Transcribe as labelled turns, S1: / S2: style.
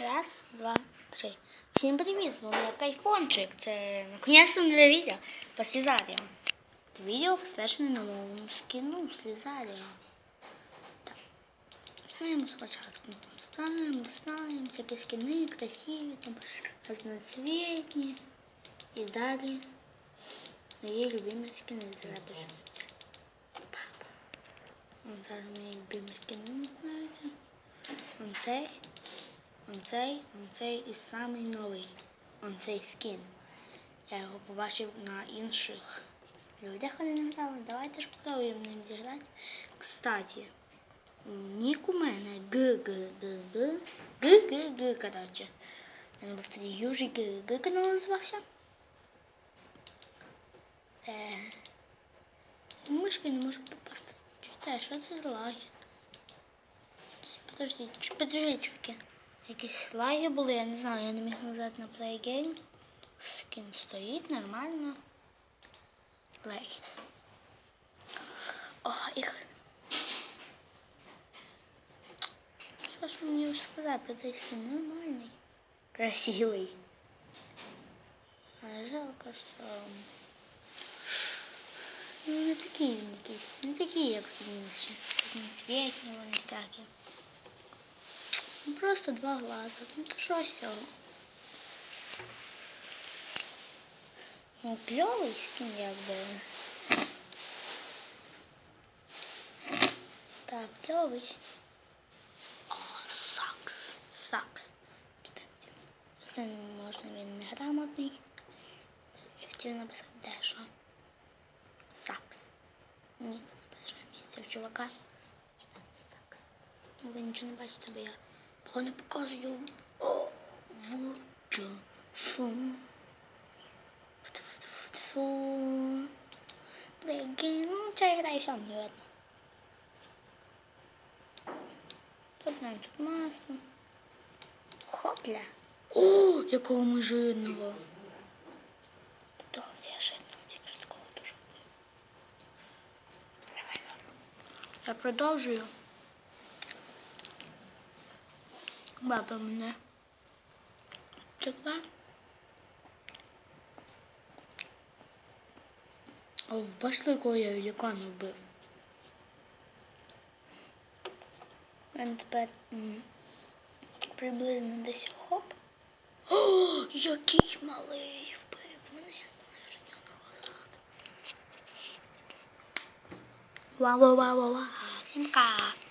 S1: Раз, два, три. Всім привіт, з вами Кайфончик. Це наконец-то нове відео по Слізарію. Відео посвячене новому скину Слізарію. Так. Починаємо спочатку. Ставимо, ставимо всякі скини, красиві, там, разноцветні. І далі мої любимі скини. Вон зараз мої любимі скини починаються. Вон цей. Он цей, он цей і самий новий. Он цей скін. Я його побачив на інших людях, вони не грали. Давайте ж спробуємо ним зіграти. Кстати, нік у мене г г г г короче. Він був тоді Южий г канал називався. Е, мишкою не можу попасти. Читай, що це за лаги? Подожди, подожди, чуваки. Якісь лаги були, я не знаю, я не міг назад на плейгейм. Скін стоїть нормально. Плей. О, їх. Що ж мені сказати цей скін? Нормальний. Красивий. Але жалко, що ну, не такий він якийсь, не такий, як всі інші. Цвітні вони всякі. Просто два глаза. Ну то що з цього? Ну, кльовий скін якби. Так, кльовий. О, сакс. Сакс. Це можна він неграмотний. Я хотів написати де що. Сакс. Ні, це не перше місце у чувака. Сакс. Ну, ви нічого не бачите, бо я погано показую. О, в чо, шо. Фу. Ну ця гра і сам не видно. Тут масу. Хопля. О, якого ми жирного. Я. Я продовжую. Баба мене чекла. О, бачите, якого я великана вбив? Він тепер приблизно десь хоп. О, який малий вбив мене. Мене вже